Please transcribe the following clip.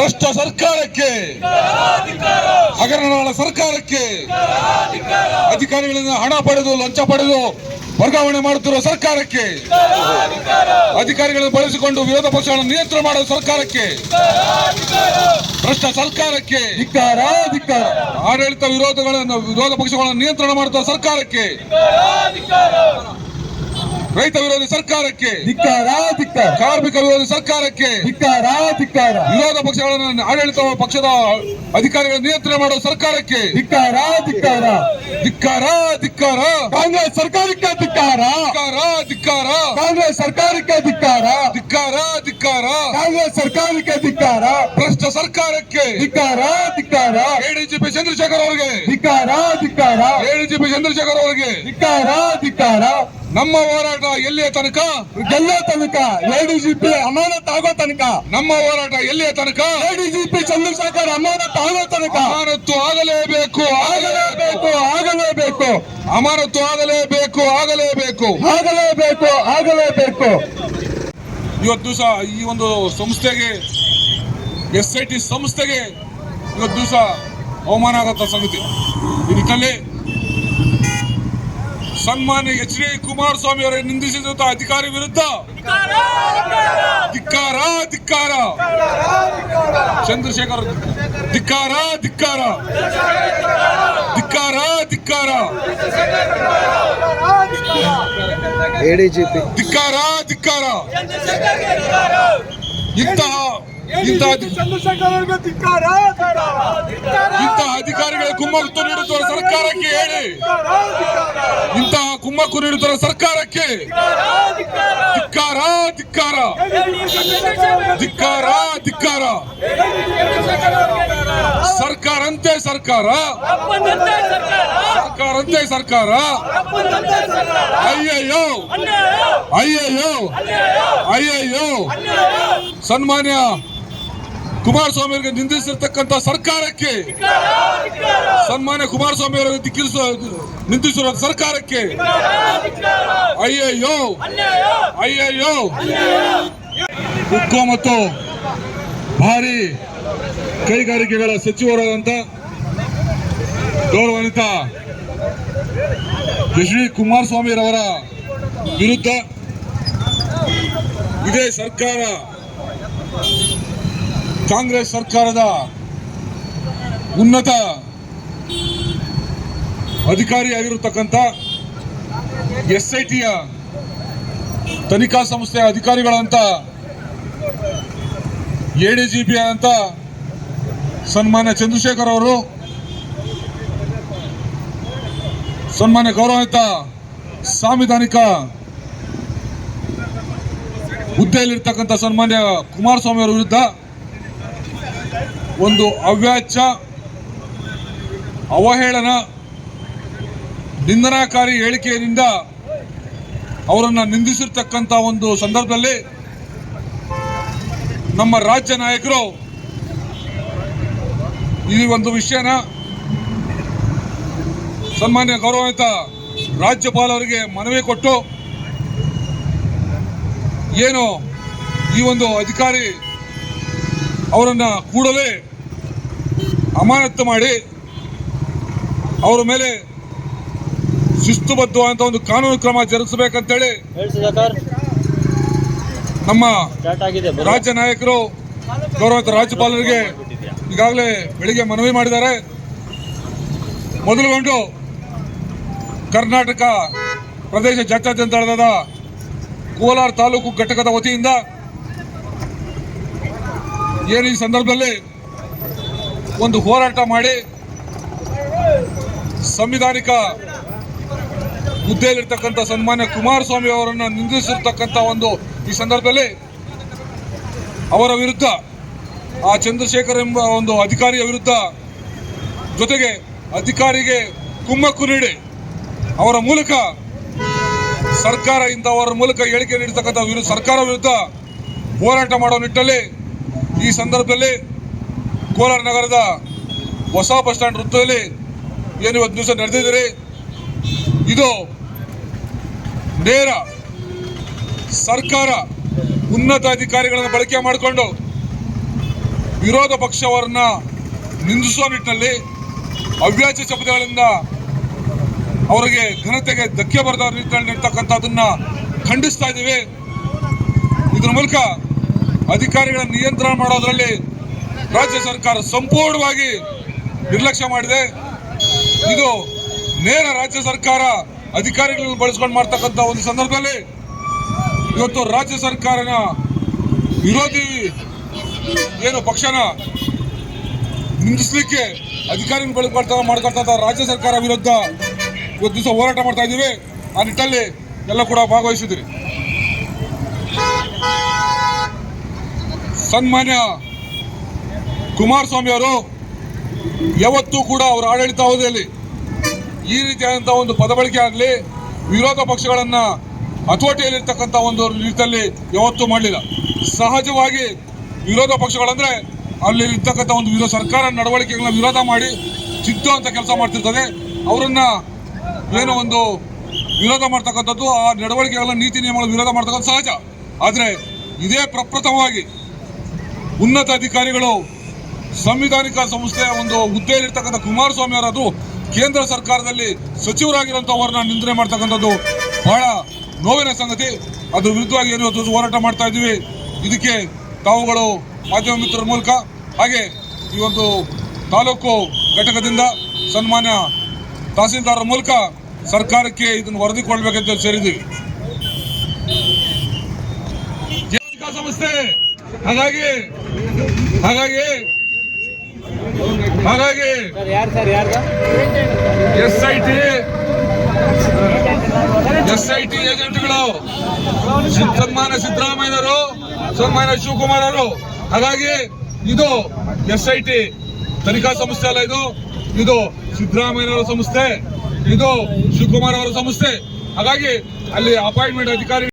ಭ್ರಷ್ಟ ಸರ್ಕಾರಕ್ಕೆ ಹಗರಣಗಳ ಸರ್ಕಾರಕ್ಕೆ ಅಧಿಕಾರಿಗಳಿಂದ ಹಣ ಪಡೆದು ಲಂಚ ಪಡೆದು ವರ್ಗಾವಣೆ ಮಾಡುತ್ತಿರುವ ಸರ್ಕಾರಕ್ಕೆ ಅಧಿಕಾರಿಗಳನ್ನು ಬಳಸಿಕೊಂಡು ವಿರೋಧ ಪಕ್ಷಗಳನ್ನು ನಿಯಂತ್ರಣ ಮಾಡುವ ಸರ್ಕಾರಕ್ಕೆ ಭ್ರಷ್ಟ ಸರ್ಕಾರಕ್ಕೆ ಧಿಕ್ಕಾರ ಧಿಕ್ಕಾರ. ಆಡಳಿತ ವಿರೋಧಗಳನ್ನು ವಿರೋಧ ಪಕ್ಷಗಳನ್ನು ನಿಯಂತ್ರಣ ಮಾಡುತ್ತಿರುವ ಸರ್ಕಾರಕ್ಕೆ ರೈತ ವಿರೋಧಿ ಸರ್ಕಾರಕ್ಕೆ. ಧಿಕ್ಕಾರ ಧಿಕ್ಕಾರ. ಕಾರ್ಮಿಕ ವಿರೋಧಿ ಸರ್ಕಾರಕ್ಕೆ. ಧಿಕ್ಕಾರ ಧಿಕ್ಕಾರ. ವಿರೋಧ ಪಕ್ಷಗಳನ್ನು ಆಡಳಿತ ಪಕ್ಷದ ಅಧಿಕಾರಿಗಳನ್ನು ನಿಯಂತ್ರಣ ಮಾಡುವ ಸರ್ಕಾರಕ್ಕೆ. ಧಿಕ್ಕಾರ ಧಿಕ್ಕಾರ. ಧಿಕ್ಕಾರ ಧಿಕ್ಕಾರ. ಕಾಂಗ್ರೆಸ್ ಸರ್ಕಾರಕ್ಕೆ ಧಿಕ್ಕಾರ. ಧಿಕ್ಕಾರ ಧಿಕ್ಕಾರ. ಕಾಂಗ್ರೆಸ್ ಸರ್ಕಾರಕ್ಕೆ ಧಿಕ್ಕಾರ. ಧಿಕ್ಕಾರ ಧಿಕ್ಕಾರ. ಕಾಂಗ್ರೆಸ್ ಸರ್ಕಾರಕ್ಕೆ ಧಿಕ್ಕಾರ. ಭ್ರಷ್ಟ ಸರ್ಕಾರಕ್ಕೆ. ಧಿಕ್ಕಾರ ಧಿಕ್ಕಾರ. ಎಡಿಜಿಪಿ ಚಂದ್ರಶೇಖರ್ ಅವರಿಗೆ. ಧಿಕ್ಕಾರ ಧಿಕ್ಕಾರ. ಎಡಿಜಿಪಿ ಚಂದ್ರಶೇಖರ್ ಅವರಿಗೆ. ಧಿಕ್ಕಾರ ಧಿಕ್ಕಾರ. ನಮ್ಮ ಹೋರಾಟ ಎಲ್ಲಿಯ ತನಕ? ಗೆಲ್ಲೋ ತನಕ? ಎಡಿಜಿಪಿ ಅಮಾನತ್ ಆಗೋ ತನಕ. ನಮ್ಮ ಹೋರಾಟ ಎಲ್ಲಿಯ ತನಕ? ಎಡಿಜಿಪಿ ಚಂದ್ರಶೇಖರ್ ಅಮಾನತ್ ಆಗೋ ತನಕ. ಅಮಾನತ್ತು ಆಗಲೇಬೇಕು ಆಗಲೇಬೇಕು. ಆಗಲೇಬೇಕು ಅಮಾನತ್ತು ಆಗಲೇಬೇಕು ಆಗಲೇಬೇಕು. ಆಗಲೇಬೇಕು ಆಗಲೇಬೇಕು. ಇವತ್ತು ಸಹ ಈ ಒಂದು ಸಂಸ್ಥೆಗೆ ಎಸ್ ಐ ಟಿ ಸಂಸ್ಥೆಗೆ ಇವತ್ತು ದಿವಸ ಅವಮಾನ ಆಗತ್ತ ಸಂಗತಿ. ನಿಟ್ಟಿನಲ್ಲಿ ಸನ್ಮಾನ್ಯ ಎಚ್ ಡಿ ಕುಮಾರಸ್ವಾಮಿ ಅವರೇ ನಿಂದಿಸಿದಂತಹ ಅಧಿಕಾರಿ ವಿರುದ್ಧ? ಧಿಕ್ಕಾರ ಧಿಕ್ಕಾರ. ಚಂದ್ರಶೇಖರ್ ಧಿಕ್ಕಾರ ಧಿಕ್ಕಾರ. ಧಿಕ್ಕಾರ ಧಿಕ್ಕಾರ. ಧಿಕ್ಕಾರ ಧಿಕ್ಕಾರ. ಇಂತಹ ಇಂತಹ ಅಧಿ- ಇಂತಹ ಅಧಿಕಾರಿಗಳ ಕುಮ್ಮಕ್ಕು ನೀಡುತ್ತಿರುವ ಸರ್ಕಾರಕ್ಕೆ ಹೇಳಿ. ಇಂತಹ ಕುಮ್ಮಕ್ಕು ನೀಡುತ್ತಿರುವ ಸರ್ಕಾರಕ್ಕೆ ಧಿಕ್ಕಾರ ಧಿಕ್ಕಾರ. ಧಿಕ್ಕಾರ ಧಿಕ್ಕಾರ. ಸರ್ಕಾರಂತೆ ಸರ್ಕಾರ. ಸರ್ಕಾರ. ಸರ್ಕಾರಂತೆ ಸರ್ಕಾರ. ಅಯ್ಯಯ್ಯೋ ಅಯ್ಯಯ್ಯೋ ಅಯ್ಯಯ್ಯೋ ಸನ್ಮಾನ್ಯ ಕುಮಾರಸ್ವಾಮಿ ಅವರಿಗೆ ನಿಂದಿಸಿರ್ತಕ್ಕಂಥ ಸರ್ಕಾರಕ್ಕೆ ಸನ್ಮಾನ್ಯ ಕುಮಾರಸ್ವಾಮಿ ಅವರಿಗೆ ದಿಕ್ಕಿಸೋ ನಿಂದಿಸಿರುವ ಸರ್ಕಾರಕ್ಕೆ ಅಯ್ಯಯ್ಯೋ ಅಯ್ಯಯ್ಯೋ. ಉಕ್ಕು ಮತ್ತು ಭಾರಿ ಕೈಗಾರಿಕೆಗಳ ಸಚಿವರಾದಂಥ ಗೌರವಾನ್ವಿತ ಎಚ್ ಡಿ ಕುಮಾರಸ್ವಾಮಿರವರ ವಿರುದ್ಧ ಇದೇ ಸರ್ಕಾರ ಕಾಂಗ್ರೆಸ್ ಸರ್ಕಾರದ ಉನ್ನತ ಅಧಿಕಾರಿಯಾಗಿರತಕ್ಕಂಥ ಎಸ್ ಐ ಟಿಯ ತನಿಖಾ ಸಂಸ್ಥೆಯ ಅಧಿಕಾರಿಗಳಂತ ಎಡಿಜಿಪಿ ಅಂತ ಸನ್ಮಾನ್ಯ ಚಂದ್ರಶೇಖರ್ ಅವರು, ಸನ್ಮಾನ್ಯ ಗೌರವಾನ್ವಿತ ಸಾಂವಿಧಾನಿಕ ಹುದ್ದೆಯಲ್ಲಿರ್ತಕ್ಕಂಥ ಸನ್ಮಾನ್ಯ ಕುಮಾರಸ್ವಾಮಿ ಅವರ ವಿರುದ್ಧ ಒಂದು ಅವ್ಯಾಚ್ಯ ಅವಹೇಳನ, ನಿಂದನಾಕಾರಿ ಹೇಳಿಕೆಯಿಂದ ಅವರನ್ನು ನಿಂದಿಸಿರ್ತಕ್ಕಂಥ ಒಂದು ಸಂದರ್ಭದಲ್ಲಿ ನಮ್ಮ ರಾಜ್ಯ ನಾಯಕರು ಈ ಒಂದು ವಿಷಯನ ಸನ್ಮಾನ್ಯ ಗೌರವಾನ್ವಿತ ರಾಜ್ಯಪಾಲರಿಗೆ ಮನವಿ ಕೊಟ್ಟು ಏನು ಈ ಒಂದು ಅಧಿಕಾರಿ ಅವರನ್ನು ಕೂಡಲೇ ಅಮಾನತ್ತು ಮಾಡಿ ಅವರ ಮೇಲೆ ಶಿಸ್ತುಬದ್ಧವಾದಂಥ ಒಂದು ಕಾನೂನು ಕ್ರಮ ಜರುಗಿಸಬೇಕಂತೇಳಿ ಹೇಳಿ ನಮ್ಮ. ರಾಜ್ಯ ನಾಯಕರು ಗೌರವ ರಾಜ್ಯಪಾಲರಿಗೆ ಈಗಾಗಲೇ ಬೆಳಿಗ್ಗೆ ಮನವಿ ಮಾಡಿದ್ದಾರೆ. ಮೊದಲುಗೊಂಡು ಕರ್ನಾಟಕ ಪ್ರದೇಶ ಜಾತ್ಯಾದ್ಯಂತ ನಡೆದ ಕೋಲಾರ ತಾಲೂಕು ಘಟಕದ ವತಿಯಿಂದ ಏನು ಈ ಸಂದರ್ಭದಲ್ಲಿ ಒಂದು ಹೋರಾಟ ಮಾಡಿ ಸಂವಿಧಾನಿಕ ಹುದ್ದೆಯಲ್ಲಿರ್ತಕ್ಕಂಥ ಸನ್ಮಾನ್ಯ ಕುಮಾರಸ್ವಾಮಿ ಅವರನ್ನು ನಿಂದಿಸಿರ್ತಕ್ಕಂಥ ಒಂದು ಈ ಸಂದರ್ಭದಲ್ಲಿ ಅವರ ವಿರುದ್ಧ ಆ ಚಂದ್ರಶೇಖರ್ ಎಂಬ ಒಂದು ಅಧಿಕಾರಿಯ ವಿರುದ್ಧ ಜೊತೆಗೆ ಅಧಿಕಾರಿಗೆ ಕುಮ್ಮಕ್ಕು ನೀಡಿ ಅವರ ಮೂಲಕ ಸರ್ಕಾರ ಇಂಥವರ ಮೂಲಕ ಹೇಳಿಕೆ ನೀಡತಕ್ಕಂಥ ಸರ್ಕಾರ ವಿರುದ್ಧ ಹೋರಾಟ ಮಾಡೋ ನಿಟ್ಟಲ್ಲಿ ಈ ಸಂದರ್ಭದಲ್ಲಿ ಕೋಲಾರ ನಗರದ ಹೊಸ ಬಸ್ ಸ್ಟ್ಯಾಂಡ್ ವೃತ್ತದಲ್ಲಿ ಏನು ಇವತ್ತು ದಿವಸ ನಡೆದಿದ್ದೀರಿ? ಇದು ನೇರ ಸರ್ಕಾರ ಉನ್ನತ ಅಧಿಕಾರಿಗಳನ್ನು ಬಳಕೆ ಮಾಡಿಕೊಂಡು ವಿರೋಧ ಪಕ್ಷವರನ್ನ ನಿಂದಿಸುವ ನಿಟ್ಟಿನಲ್ಲಿ ಅವ್ಯಾಚ ಶಬ್ದಗಳಿಂದ ಅವರಿಗೆ ಘನತೆಗೆ ಧಕ್ಕೆ ಬರದ ನಿಟ್ಟಿನಲ್ಲಿ ಇರ್ತಕ್ಕಂಥದ್ದನ್ನ ಖಂಡಿಸ್ತಾ ಇದ್ದೀವಿ. ಇದ್ರ ಮೂಲಕ ಅಧಿಕಾರಿಗಳ ನಿಯಂತ್ರಣ ಮಾಡೋದ್ರಲ್ಲಿ ರಾಜ್ಯ ಸರ್ಕಾರ ಸಂಪೂರ್ಣವಾಗಿ ನಿರ್ಲಕ್ಷ್ಯ ಮಾಡಿದೆ. ಇದು ನೇರ ರಾಜ್ಯ ಸರ್ಕಾರ ಅಧಿಕಾರಿಗಳನ್ನು ಬಳಸ್ಕೊಂಡು ಮಾಡ್ತಕ್ಕಂಥ ಒಂದು ಸಂದರ್ಭದಲ್ಲಿ ಇವತ್ತು ರಾಜ್ಯ ಸರ್ಕಾರನ ವಿರೋಧಿ ಏನು ಪಕ್ಷನ ನಿಂದಿಸಲಿಕ್ಕೆ ಅಧಿಕಾರಿಗಳು ಬಳಸ್ಕೊಳ್ತಾ ಮಾಡ್ಕೊಳ್ತಾ ರಾಜ್ಯ ಸರ್ಕಾರ ವಿರುದ್ಧ ಇವತ್ತು ದಿವಸ ಹೋರಾಟ ಮಾಡ್ತಾ ಇದ್ದೀವಿ. ಆ ನಿಟ್ಟಲ್ಲಿ ಎಲ್ಲ ಕೂಡ ಭಾಗವಹಿಸಿದ್ದೀರಿ. ಸನ್ಮಾನ್ಯ ಕುಮಾರಸ್ವಾಮಿ ಅವರು ಯಾವತ್ತೂ ಕೂಡ ಅವರ ಆಡಳಿತಾವಧಿಯಲ್ಲಿ ಈ ರೀತಿಯಾದಂಥ ಒಂದು ಪದಬಳಕೆ ಆಗಲಿ, ವಿರೋಧ ಪಕ್ಷಗಳನ್ನು ಹತೋಟಿಯಲ್ಲಿರ್ತಕ್ಕಂಥ ಒಂದು ರೀತಿಯಲ್ಲಿ ಯಾವತ್ತೂ ಮಾಡಲಿಲ್ಲ. ಸಹಜವಾಗಿ ವಿರೋಧ ಪಕ್ಷಗಳಂದ್ರೆ ಅಲ್ಲಿ ಇರ್ತಕ್ಕಂಥ ಒಂದು ವಿರೋಧ ಸರ್ಕಾರ ನಡವಳಿಕೆಗಳನ್ನ ವಿರೋಧ ಮಾಡಿ ಚಿದ್ದು ಅಂತ ಕೆಲಸ ಮಾಡ್ತಿರ್ತದೆ. ಅವರನ್ನು ಏನೋ ಒಂದು ವಿರೋಧ ಮಾಡ್ತಕ್ಕಂಥದ್ದು, ಆ ನಡವಳಿಕೆಗಳ ನೀತಿ ನಿಯಮಗಳ ವಿರೋಧ ಮಾಡ್ತಕ್ಕಂಥ ಸಹಜ. ಆದರೆ ಇದೇ ಪ್ರಪ್ರಥಮವಾಗಿ ಉನ್ನತ ಅಧಿಕಾರಿಗಳು ಸಂವಿಧಾನಿಕ ಸಂಸ್ಥೆಯ ಒಂದು ಹುದ್ದೆಯಲ್ಲಿರ್ತಕ್ಕಂಥ ಕುಮಾರಸ್ವಾಮಿ ಅವರದು ಕೇಂದ್ರ ಸರ್ಕಾರದಲ್ಲಿ ಸಚಿವರಾಗಿರುವಂಥವ್ರನ್ನ ನಿಂದನೆ ಮಾಡ್ತಕ್ಕಂಥದ್ದು ಬಹಳ ನೋವಿನ ಸಂಗತಿ. ಅದು ವಿರುದ್ಧವಾಗಿ ಏನು ಹೋರಾಟ ಮಾಡ್ತಾ ಇದ್ದೀವಿ. ಇದಕ್ಕೆ ತಾವುಗಳು ಮಾಧ್ಯಮ ಮಿತ್ರರ ಮೂಲಕ ಹಾಗೆ ಈ ಒಂದು ತಾಲೂಕು ಘಟಕದಿಂದ ಸನ್ಮಾನ್ಯ ತಹಸೀಲ್ದಾರರ ಮೂಲಕ ಸರ್ಕಾರಕ್ಕೆ ಇದನ್ನು ವರದಿ ಕೊಡಬೇಕಂತ ಸೇರಿದ್ದೀವಿ. ಸಂಸ್ಥೆ. ಹಾಗಾಗಿ ಹಾಗಾಗಿ ಹಾಗಾಗಿ S I T S I T ಏಜೆಂಟ್ಗಳು ಸನ್ಮಾನ್ಯ ಸಿದ್ದರಾಮಯ್ಯನವರು ಸನ್ಮಾನ್ಯ ಶಿವಕುಮಾರ್ ಅವರು ಹಾಗಾಗಿ ಇದು ಎಸ್ ಐ ಟಿ ತನಿಖಾ ಸಂಸ್ಥೆ ಅಲ್ಲ ಇದು. ಇದು ಸಿದ್ದರಾಮಯ್ಯನವರ ಸಂಸ್ಥೆ ಇದು ಶಿವಕುಮಾರ್ ಅವರ ಸಂಸ್ಥೆ. ಹಾಗಾಗಿ ಅಲ್ಲಿ ಅಪಾಯಿಂಟ್ಮೆಂಟ್ ಅಧಿಕಾರಿ